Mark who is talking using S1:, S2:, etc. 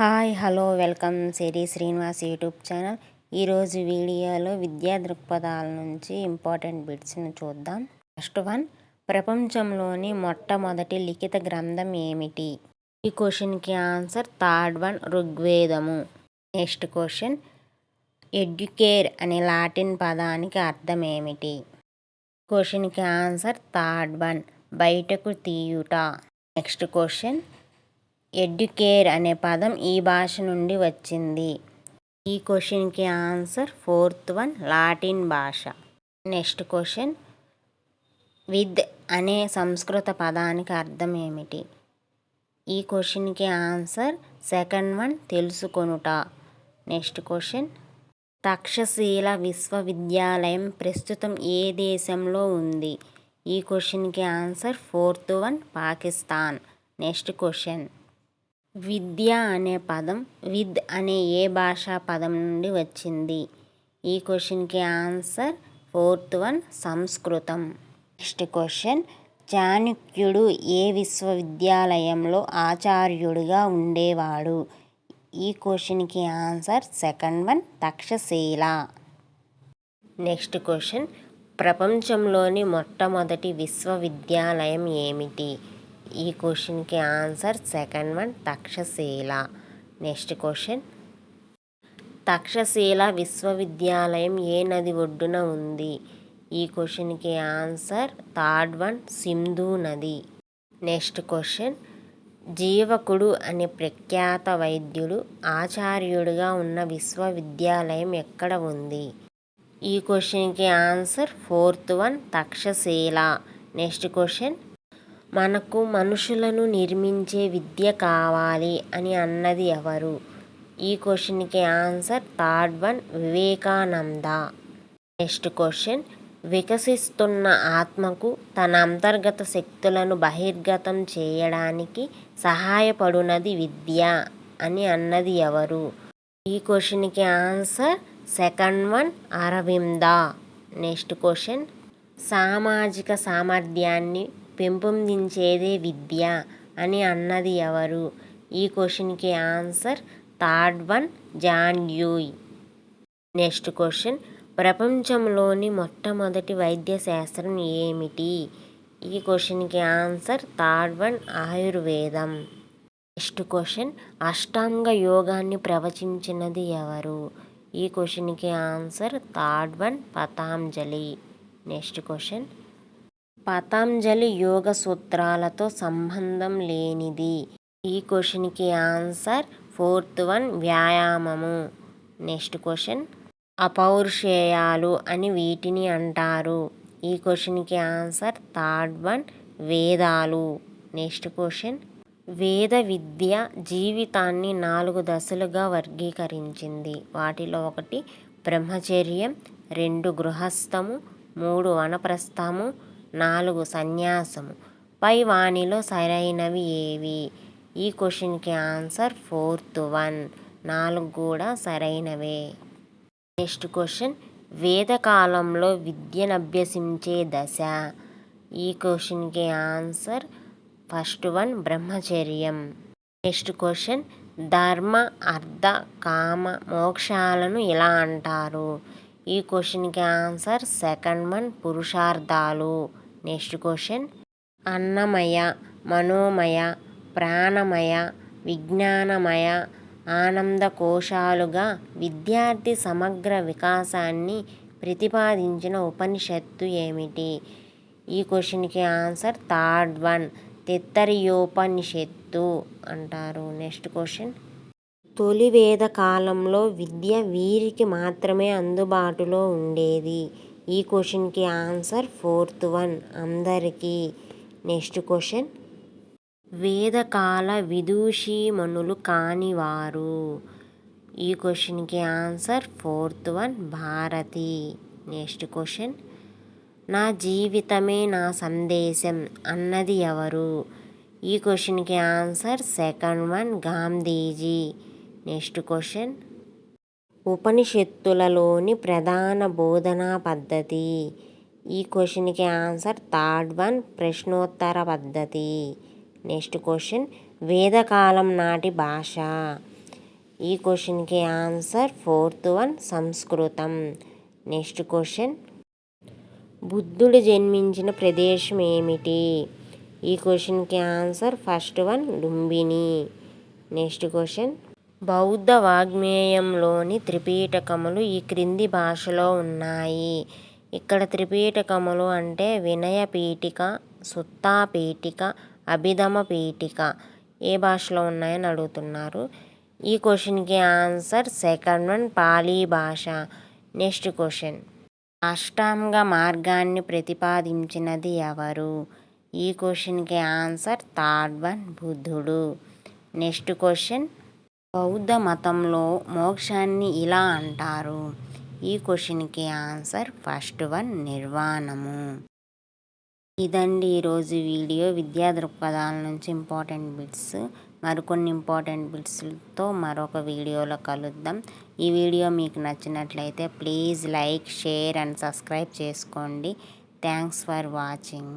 S1: Hi hello welcome Siri Srinivas YouTube channel. ఈరోజు వీడియోలో విద్యా దృక్పథాల నుంచి ఇంపార్టెంట్ బిట్స్ని చూద్దాం. ఫస్ట్ వన్ ప్రపంచంలోని మొట్టమొదటి లిఖిత గ్రంథం ఏమిటి? ఈ క్వశ్చన్కి ఆన్సర్ థర్డ్ వన్ ఋగ్వేదము. నెక్స్ట్ క్వశ్చన్ ఎడ్యుకేర్ అనే లాటిన్ పదానికి అర్థం ఏమిటి? క్వశ్చన్కి ఆన్సర్ థర్డ్ వన్ బయటకు తీయుట. నెక్స్ట్ క్వశ్చన్ ఎడ్యుకేర్ అనే పదం ఈ భాష నుండి వచ్చింది. ఈ క్వశ్చన్కి ఆన్సర్ ఫోర్త్ వన్ లాటిన్ భాష. Next question. విద్ అనే సంస్కృత పదానికి అర్థం ఏమిటి? ఈ క్వశ్చన్కి answer second one తెలుసుకొనుట. Next question. Takshashila విశ్వవిద్యాలయం ప్రస్తుతం ఏ దేశంలో ఉంది? ఈ క్వశ్చన్కి answer fourth one Pakistan. Next question. విద్య అనే పదం విద్ అనే ఏ భాషా పదం నుండి వచ్చింది? ఈ క్వశ్చన్కి ఆన్సర్ ఫోర్త్ వన్ సంస్కృతం. నెక్స్ట్ క్వశ్చన్ చాణక్యుడు ఏ విశ్వవిద్యాలయంలో ఆచార్యుడిగా ఉండేవాడు? ఈ క్వశ్చన్కి answer second one Takshashila. Next question ప్రపంచంలోని మొట్టమొదటి విశ్వవిద్యాలయం ఏమిటి? ఈ క్వశ్చన్కి answer second one Takshashila. Next question. Takshashila విశ్వవిద్యాలయం ఏ నది ఒడ్డున ఉంది? ఈ క్వశ్చన్కి ఆన్సర్ థర్డ్ వన్ సింధు నది. Next question. జీవకుడు అనే ప్రఖ్యాత వైద్యుడు ఆచార్యుడిగా ఉన్న విశ్వవిద్యాలయం ఎక్కడ ఉంది? ఈ క్వశ్చన్కి answer fourth one Takshashila. Next question. మనకు మనుషులను నిర్మించే విద్య కావాలి అని అన్నది ఎవరు? ఈ క్వశ్చన్కి answer third one Vivekananda. Next question. వికసిస్తున్న ఆత్మకు తన అంతర్గత శక్తులను బహిర్గతం చేయడానికి సహాయపడునది విద్య అని అన్నది ఎవరు? ఈ క్వశ్చన్కి answer second one Aravinda. Next question. సామాజిక సామర్థ్యాన్ని పెంపొందించేదే విద్య అని అన్నది ఎవరు? ఈ క్వశ్చన్కి answer third one John యూయ్. Next question. ప్రపంచంలోని మొట్టమొదటి వైద్య శాస్త్రం ఏమిటి? ఈ క్వశ్చన్కి ఆన్సర్ థర్డ్ వన్ ఆయుర్వేదం. Next question. అష్టాంగ యోగాన్ని ప్రవచించినది ఎవరు? ఈ క్వశ్చన్కి answer third one Patanjali. Next question. Patanjali యోగ సూత్రాలతో సంబంధం లేనిది. ఈ క్వశ్చన్కి ఆన్సర్ ఫోర్త్ వన్ వ్యాయామము. నెక్స్ట్ క్వశ్చన్ అపౌరుషేయాలు అని వీటిని అంటారు. ఈ క్వశ్చన్కి ఆన్సర్ థర్డ్ వన్ వేదాలు. నెక్స్ట్ క్వశ్చన్ వేద విద్య జీవితాన్ని నాలుగు దశలుగా వర్గీకరించింది. వాటిలో ఒకటి బ్రహ్మచర్యం రెండు గృహస్థము మూడు వనప్రస్థము నాలుగు సన్యాసము. పై వాణిలో సరైనవి ఏవి? ఈ క్వశ్చన్కి ఆన్సర్ ఫోర్త్ వన్. నాలుగు కూడా సరైనవే. Next question. వేదకాలంలో విద్యను అభ్యసించే దశ. ఈ క్వశ్చన్కి ఆన్సర్ ఫస్ట్ వన్ బ్రహ్మచర్యం. Next question. ధర్మ అర్థ కామ మోక్షాలను ఎలా అంటారు? ఈ క్వశ్చన్కి ఆన్సర్ సెకండ్ వన్ పురుషార్థాలు. నెక్స్ట్ క్వశ్చన్ అన్నమయ మనోమయ ప్రాణమయ విజ్ఞానమయ ఆనంద కోశాలుగా విద్యార్థి సమగ్ర వికాసాన్ని ప్రతిపాదించిన ఉపనిషత్తు ఏమిటి? ఈ క్వశ్చన్కి ఆన్సర్ థర్డ్ వన్ తెత్తరియోపనిషత్తు అంటారు. నెక్స్ట్ క్వశ్చన్ తొలి వేద కాలంలో విద్య వీరికి మాత్రమే అందుబాటులో ఉండేది. ఈ క్వశ్చన్కి ఆన్సర్ ఫోర్త్ వన్ అందరికీ నెక్స్ట్ క్వశ్చన్ వేదకాల విదూషీమణులు కానివారు. ఈ క్వశ్చన్కి answer fourth one Bharati. Next question నా జీవితమే నా సందేశం అన్నది ఎవరు? ఈ క్వశ్చన్కి answer second one Gandhiji. Next question ఉపనిషత్తులలోని ప్రధాన బోధనా పద్ధతి. ఈ క్వశ్చన్కి ఆన్సర్ థర్డ్ వన్ ప్రశ్నోత్తర పద్ధతి. నెక్స్ట్ క్వశ్చన్ వేదకాలం నాటి భాష. ఈ క్వశ్చన్కి ఆన్సర్ ఫోర్త్ వన్ సంస్కృతం. నెక్స్ట్ క్వశ్చన్ బుద్ధుడు జన్మించిన ప్రదేశం ఏమిటి? ఈ క్వశ్చన్కి answer first one Lumbini. Next question బౌద్ధ వాగ్మేయంలోని త్రిపీటకములు ఈ క్రింది భాషలో ఉన్నాయి. ఇక్కడ త్రిపీటకములు అంటే వినయ పీఠిక సుత్తా పీఠిక అభిధమ పీఠిక ఏ భాషలో ఉన్నాయని అడుగుతున్నారు. ఈ క్వశ్చన్కి ఆన్సర్ సెకండ్ వన్ పాలీ భాష. Next question. అష్టాంగ మార్గాన్ని ప్రతిపాదించినది ఎవరు? ఈ క్వశ్చన్కి ఆన్సర్ థర్డ్ వన్ బుద్ధుడు. Next question. బౌద్ధ మతంలో మోక్షాన్ని ఇలా అంటారు? ఈ క్వశ్చన్కి ఆన్సర్ ఫస్ట్ వన్ నిర్వాణము. ఇదండి ఈరోజు వీడియో. విద్యా దృక్పథాల నుంచి ఇంపార్టెంట్ బిట్స్ మరికొన్ని ఇంపార్టెంట్ బిట్స్తో మరొక వీడియోలో కలుద్దాం. ఈ వీడియో మీకు నచ్చినట్లయితే please like share and subscribe చేసుకోండి. Thanks for watching.